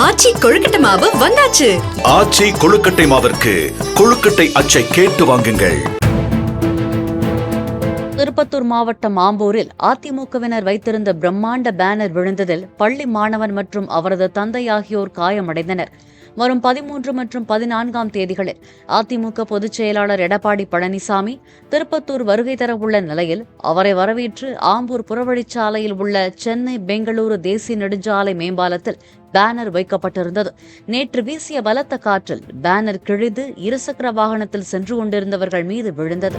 ஆச்சி கொழுக்கட்டை மாவு வந்தாச்சு. ஆச்சி கொழுக்கட்டை மாவிற்கு கொழுக்கட்டை அச்சை கேட்டு வாங்குங்கள். திருப்பத்தூர் மாவட்டம் ஆம்பூரில் அதிமுகவினர் வைத்திருந்த பிரம்மாண்ட பேனர் விழுந்ததில் பள்ளி மாணவன் மற்றும் அவரது தந்தை ஆகியோர் காயமடைந்தனர். வரும் பதிமூன்று மற்றும் பதினான்காம் தேதிகளில் அதிமுக பொதுச் செயலாளர் எடப்பாடி பழனிசாமி திருப்பத்தூர் வருகை தரவுள்ள நிலையில் அவரை வரவேற்று ஆம்பூர் புறவழிச்சாலையில் உள்ள சென்னை பெங்களூரு தேசிய நெடுஞ்சாலை மேம்பாலத்தில் பேனர் வைக்கப்பட்டிருந்தது. நேற்று வீசிய பலத்த காற்றில் பேனர் கிழிந்து இருசக்கர வாகனத்தில் சென்று கொண்டிருந்தவர்கள் மீது விழுந்தது.